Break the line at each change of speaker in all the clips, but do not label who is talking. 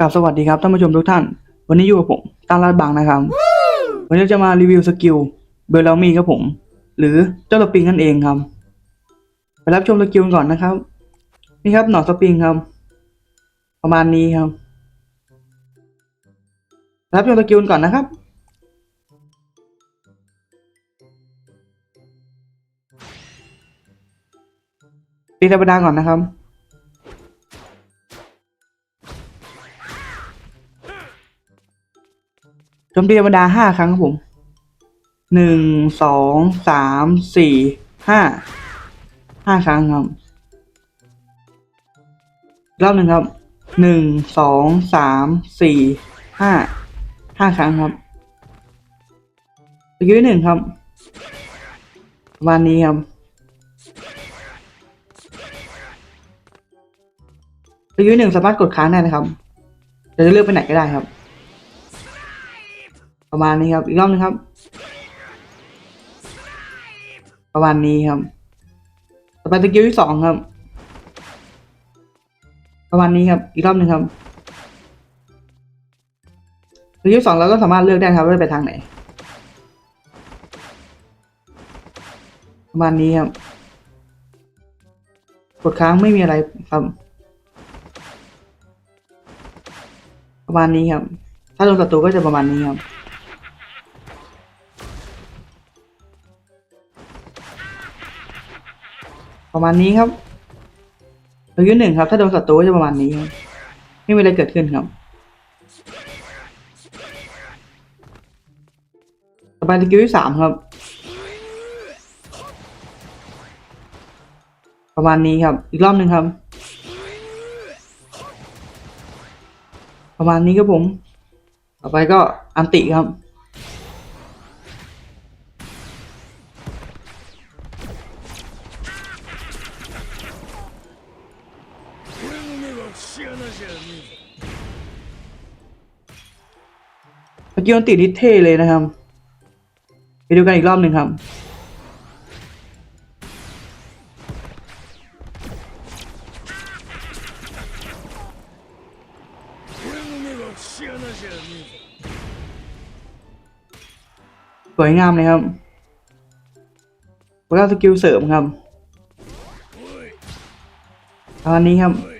กับสวัสดีครับท่านผู้ชมทุกท่าน วันนี้อยู่กับผมตาลาดบางนะครับ วันนี้จะมารีวิวสกิลเบอร์ลามีครับผม หรือเจ้าสปริงนั่นเองครับ ไปรับชมสกิลกันก่อนนะครับ นี่ครับหนอนสปริงครับ ประมาณนี้ครับไปรับชมสกิลกันก่อนนะครับตีธรรมดาก่อนนะครับ โจมตีธรรมดาห้าครั้งครับผมหนึ่งสองสามสี่ห้าห้าครั้งครับรอบหนึ่งครับหนึ่งสองสามสี่ห้าห้าครั้งครับสกิลหนึ่งครับประมานี้ครับสกิลหนึ่งสามารถกดค้างได้นะครับเราจะเลือกไปไหนก็ได้ครับ ประมาณนี้ครับ อีกรอบหนึงครับ ประมาณนี้ครับ ต่อไปสกิลที่สองครับ ประมาณนี้ครับ อีกรอบหนึ่งครับสกิลสองเราก็สามารถเลือกได้ครับว่าไปทางไหน ประมาณนี้ครับ กดค้างไม่มีอะไรครับ ประมาณนี้ครับ ถ้าโดนศัตรูก็จะประมาณนี้ครับ ประมาณนี้ครับสกิลหนึ่งครับ ถ้าโดนศัตรูก็จะประมาณนี้ครับไม่มีอะไรเกิดขึ้นครับต่อไปสกิลที่สามครับ ประมาณนี้ครับ อีกรอบหนึ่งครับ ประมาณนี้ครับผม ต่อไปก็อันติครับ กี้มันติดนิเทเลยนะครับ ไปดูกันอีกรอบหนึ่งครับ สวยงามเลยครับแล้วสกิลเสริมครับตอนนี้ครับ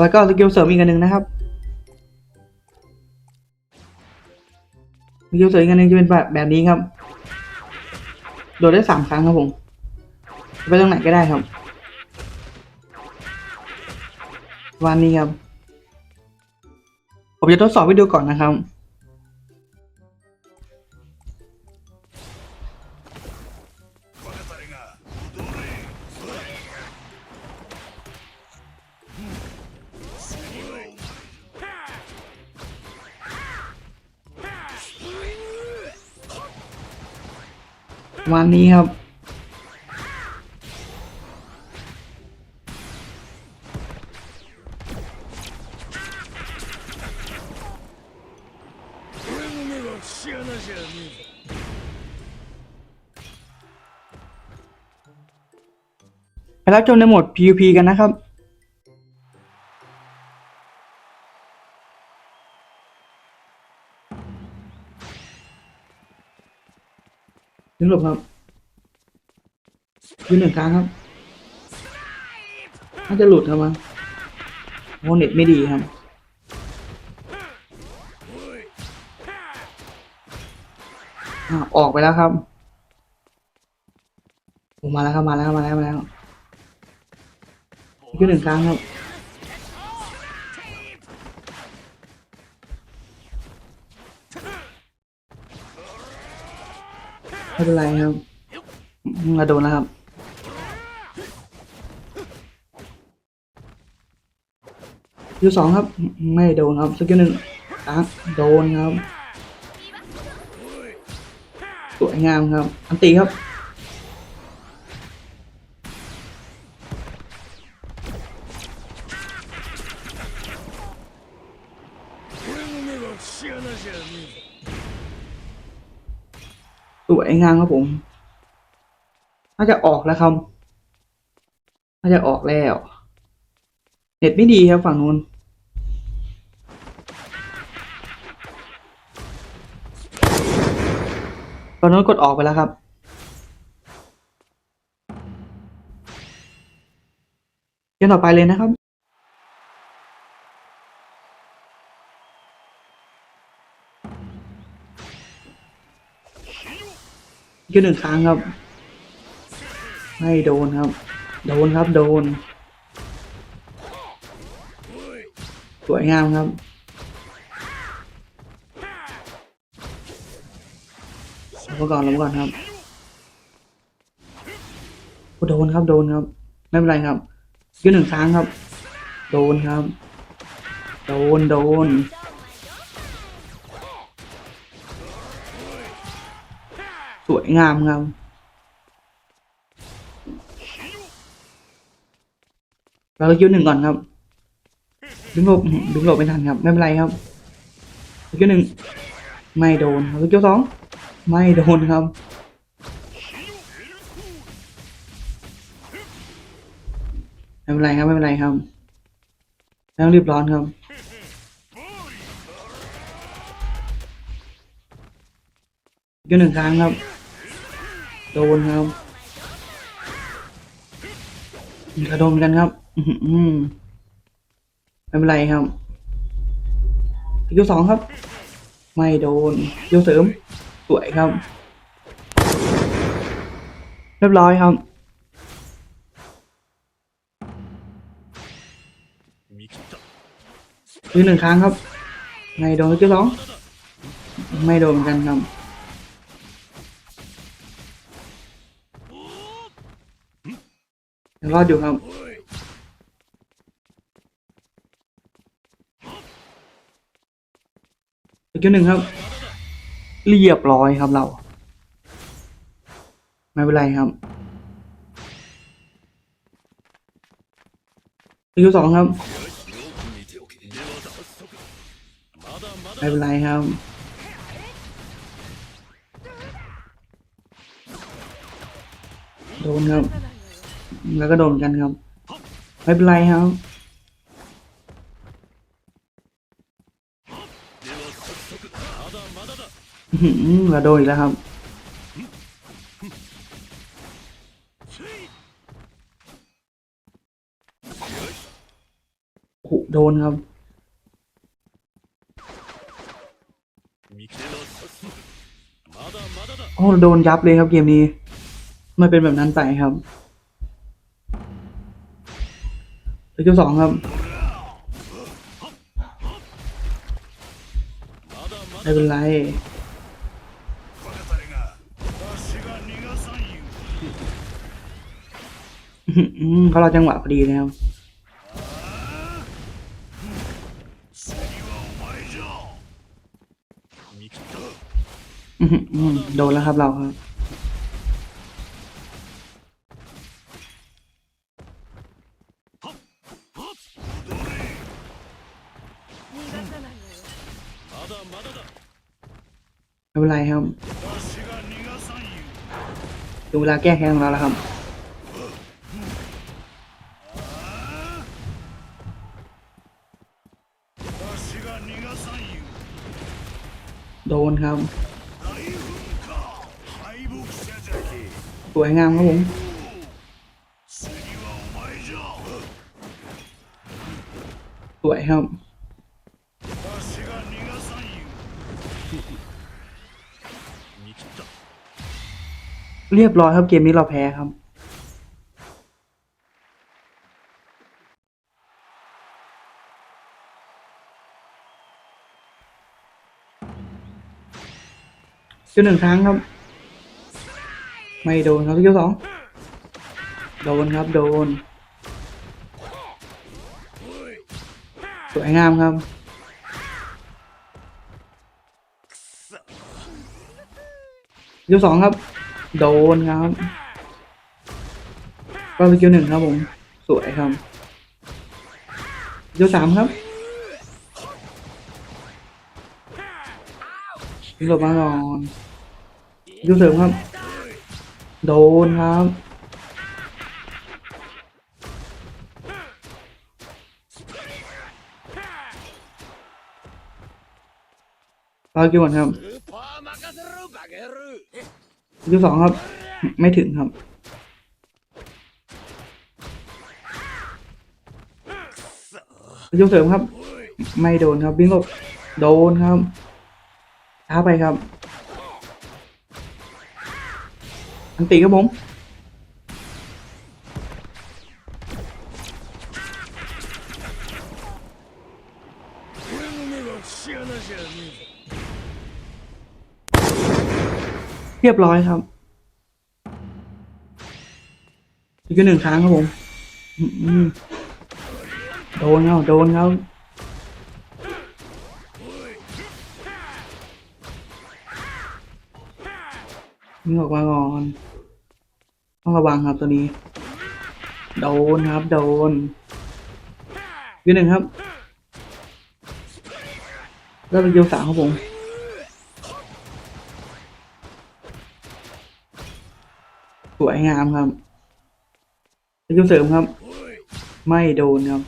แล้วก็สกิลเสริมอีกอันหนึ่งนะครับสกิลเสริมอีกอันหนึ่งจะเป็นแบบแบบนี้ครับ โดดได้สามครั้งครับผม ไปตรงไหนก็ได้ครับวันนี้ครับ ผมจะทดสอบให้ดูก่อนนะครับ วันนี้ครับ ไปรับชมในโหมด PVP กันนะครับ ถึงหลบครับยืนหนึ่งครั้งครับน่าจะหลุดครับมั้งโมเน็ตไม่ดีครับออกไปแล้วครับมาแล้วครับมาแล้วมาแล้วมาแล้วยืนหนึ่งครั้งครับ ไม่เป็นไรครับมาโดนนะครับยูสองครับ ไม่โดนครับสกิลหนึ่งตักโดนครับ สวยงามครับ อันตีครับ
เชื่อนะเชื่อ
สวยงามครับผมน่าจะออกแล้วครับน่าจะออกแล้ว เน็ตไม่ดีครับฝั่งนู้นตอนนู้นกดออกไปแล้วครับเกมต่อไปเลยนะครับ อีกหนึ่งครั้งครับ ไม่โดนครับ โดนครับ โดน สวยงามครับ ลงมาก่อนลงมาก่อนครับโดนครับ โดนครับ ไม่เป็นไรครับยืนหนึ่งครั้งครับ โดนครับ โดน โดน วยงามครับเราคิวหนึ่งก่อนครับ ดึงหลบดึงหลบไม่ทันครับ ไม่เป็นไรครับคิวหนึ่งไม่โดนครับคิวสองไม่โดนครับไม่เป็นไรครับไม่เป็นไรครับไม่ต้องรีบร้อนครับคิวหนึ่งครั้งครับ โดนครับกระโดนกันครับ อืมไม่เป็นไรครับสกิลสองครับ ไม่โดนสกิลเสริม สวยครับ เรียบร้อยครับยืนหนึ่งครั้งครับ ไม่โดนสกิลสองไม่โดนกันครับ รอดอยู่ครับ อีกหนึ่งครับ เรียบร้อยครับเรา ไม่เป็นไรครับอีกสองครับ ไม่เป็นไรครับโดนครับ แล้วก็โดนกันครับไม่เป็นไรครับเราโดนอีกแล้วครับโหโดนครับโอ้โดนยับเลยครับเกมนี้ มันเป็นแบบนั้นไปครับ สกิลสองครับไม่เป็นไรเขาเราจังหวะพอดีแล้วโดนแล้วครับเราครับ ไม่เป็นไรครับถึงเวลาแก้แค้นของเราแล้วครับโดนครับ สวยงามครับผมสวยครับ เรียบร้อยครับเกมนี้เราแพ้ครับคิวหนึ่งครั้งครับ ไม่โดนครับคิวสองโดนครับโดน สวยงามครับคิวสองครับ โดนครับก็สกิลหนึ่งครับผม สวยครับสกิสามครับหลบมาก่อนยูเสริมครับ โดนครับเอาเกี่ยวกันครับ
คิว
สองครับ ไม่ถึงครับ คิวเสริมครับ ไม่โดนครับวิ่งหลบโดนครับท้าไปครับ อันตีครับผม
เชื่อน
เรียบร้อยครับ อีกหนึ่งครั้งครับผมโดนครับโดนครับนี่ออกมาก่อนต้องระวังครับตัวนี้ โดนครับ โดนอีกหนึ่งครับแล้วเป็นเกียวสามครับผม ส วยงามครับสกิลเสริมครับ ไม่โดนครับ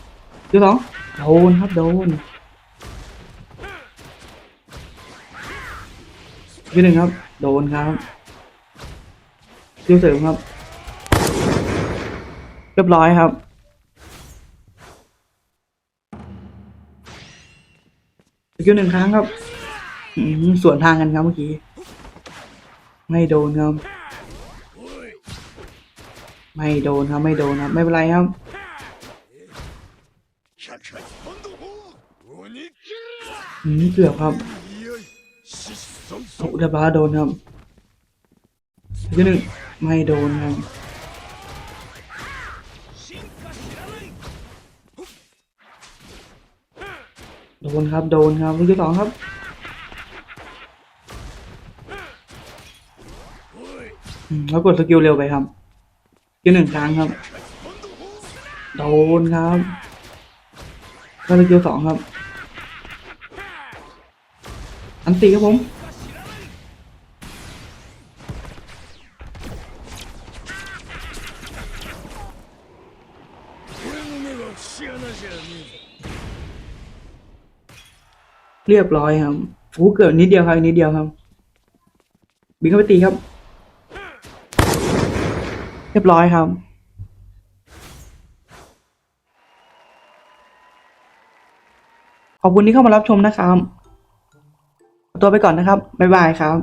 สกิลสองโดนครับโดนสกิลหนึ่งครับ โดนครับสกิลเสริมครับ เรียบร้อยครับสกิลหนึ่งครั้งครับสวนทางกันครับเมื่อกี้ ไม่โดนครับ ไม่โดนครับไม่โดนครับไม่เป็นไรครับอืมเกือบครับถูกดาบาโดนครับอีกหนึ่งไม่โดนครับโดนครับโดนครับลูกที่สองครับแล้วกดสกิลเร็วไปครับ กินหนึ่งครั้งครับ โดนครับคาราเกียวสองครับ อันตีครับผมเรียบร้อยครับโอ้เกือบนิดเดียวครับนิดเดียวครับ บินเข้าไปตีครับ เรียบร้อยครับขอบคุณที่เข้ามารับชมนะครับ ตัวไปก่อนนะครับ บ๊ายบายครับ